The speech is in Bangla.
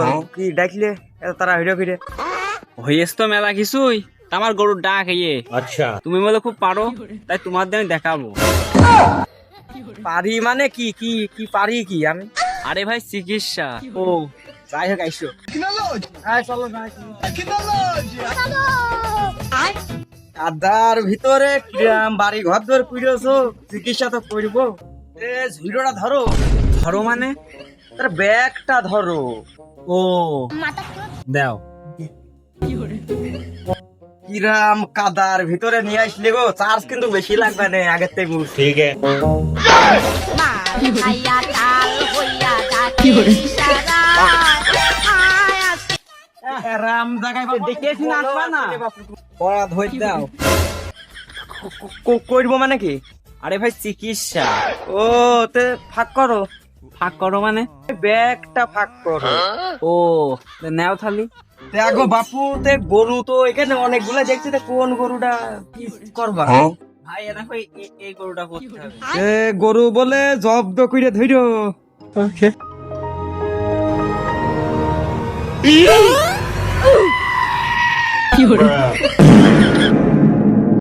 হ্যাঁ। আমার গরুর ডাক আচ্ছা। তুমি বলে খুব পারো তাই তোমার দিয়ে দেখাবো। পারি মানে কি? কি কি পারি কি আমি? আরে ভাই চিকিৎসা। ও যাই হোক আইসো। হ্যাঁ, আদার ভিতরে বাড়ি ঘর ধর চিকিৎসা তো করব। এ হিরোটা ধরো। ধরো মানে? তার ব্যাগটা ধরো। ও। দাও। কিরাম কাদার ভিতরে নিয়ে আসলে গো চার্জ কিন্তু বেশি লাগবে না আগের থেকে। ঠিক রাম জায়গায় মানে কি আরে ভাই চিকিৎসা। ও তে ফাঁক করো। ফাঁক করো মানে? ব্যাগটা ফাঁক করো। ও নেও থালি। দেখো বাপু তে গরু তো এখানে অনেকগুলো দেখছি তে কোন গরুটা কি করবা? ভাই এ দেখো এই- গরুটা করতে হবে এ গরু বলে জব্দ করে ধইরো। Bruh.